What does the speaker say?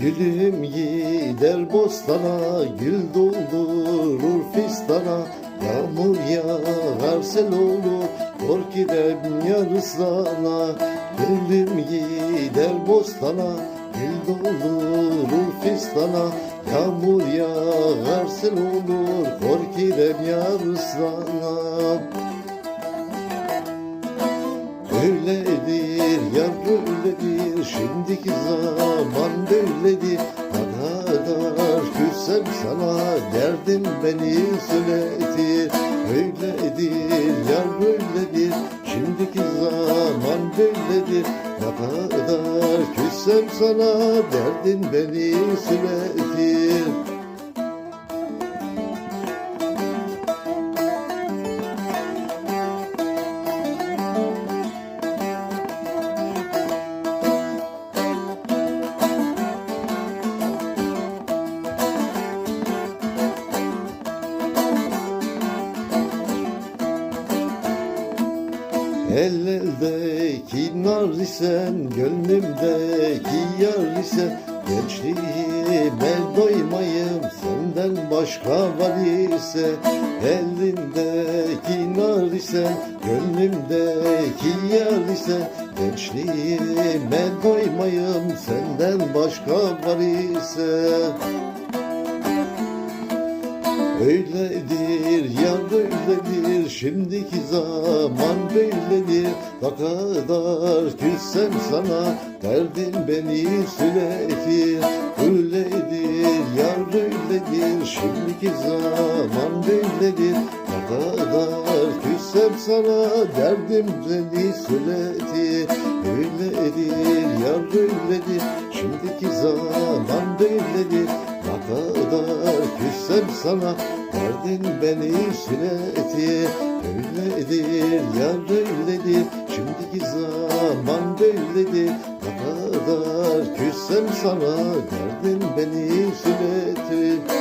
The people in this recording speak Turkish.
Gülüm gider bostana, gül doldurur fistana. Yağmur yağar sel olur, kork girem yarısana. Gülüm gider bostana, gül doldurur fistana. Yağmur yağar sel olur, kork girem yar öyledir şimdiki zaman böyledir Ne kadar küssem sana derdim beni söyletir Öyledir yar öyledir şimdiki zaman böyledir Ne kadar küssem sana derdin beni söyletir Elleldeki nar isen, gönlümdeki yar ise Gençliğime doymayım senden başka var ise. Elindeki nar ise, gönlümdeki yar ise Gençliğime doymayım senden başka var ise Öyledir ya öyledir şimdiki zaman böyledir. Ne kadar küssem sana derdin beni sületir Öyledir ya öyledir şimdiki zaman böyledir. Ne kadar küssem sana derdim beni sületir Öyledir ya öyledir şimdiki zaman böyledir kadar küssem sana Derdin beni süretir Öyledir yar öyledir Şimdiki zaman böyledir. Ne kadar küssem sana Derdin beni süretir